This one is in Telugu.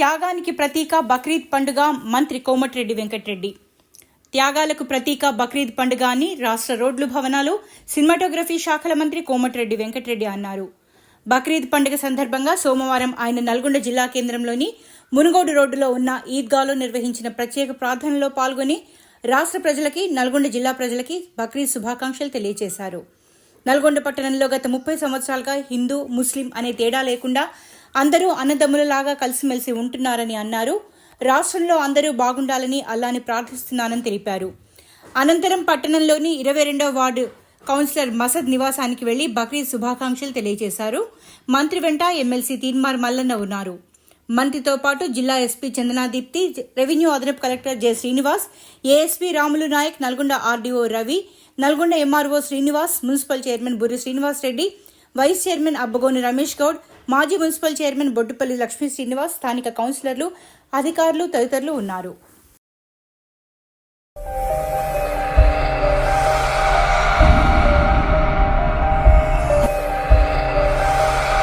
త్యాగానికి ప్రతీక బక్రీద్ పండుగ మంత్రి కోమటిరెడ్డి వెంకటరెడ్డి. త్యాగాలకు ప్రతీక బక్రీద్ పండుగ అని రాష్ట్ర రోడ్లు భవనాలు సినిమాటోగ్రఫీ శాఖల మంత్రి కోమటిరెడ్డి వెంకటరెడ్డి అన్నారు. బక్రీద్ పండుగ సందర్భంగా సోమవారం ఆయన నల్గొండ జిల్లా కేంద్రంలోని మునుగోడు రోడ్డులో ఉన్న ఈద్గాలో నిర్వహించిన ప్రత్యేక ప్రార్థనలో పాల్గొని రాష్ట్ర ప్రజలకి నల్గొండ జిల్లా ప్రజలకి బక్రీద్ శుభాకాంక్షలు తెలియజేశారు. నల్గొండ పట్టణంలో గత ముప్పై సంవత్సరాలుగా హిందూ ముస్లిం అనే తేడా లేకుండా అందరూ అన్నదమ్ములలాగా కలిసిమెలిసి ఉంటున్నారని అన్నారు. రాష్ట్రంలో అందరూ బాగుండాలని అల్లాని ప్రార్థిస్తున్నానని తెలిపారు. అనంతరం పట్టణంలోని ఇరవై రెండవ వార్డు కౌన్సిలర్ మసద్ నివాసానికి వెళ్ళి బక్రీద్ శుభాకాంక్షలు తెలియజేశారు. మంత్రి వెంట ఎమ్మెల్సీ తీన్మార్ మల్లన్న ఉన్నారు. మంత్రితో పాటు జిల్లా ఎస్పీ చందనా దీప్తి రెవెన్యూ అదనపు collector J Srinivas ASP Ramulu Nayak Nalgonda RDO Ravi Nalgonda MRO Srinivas municipal chairman Burri Srinivas Reddy vice chairman Abbagoni Ramesh Goud మాజీ మున్సిపల్ చైర్మన్ బొడ్డుపల్లి లక్ష్మీ శ్రీనివాస్ స్థానిక కౌన్సిలర్లు అధికారులు తదితరులు ఉన్నారు.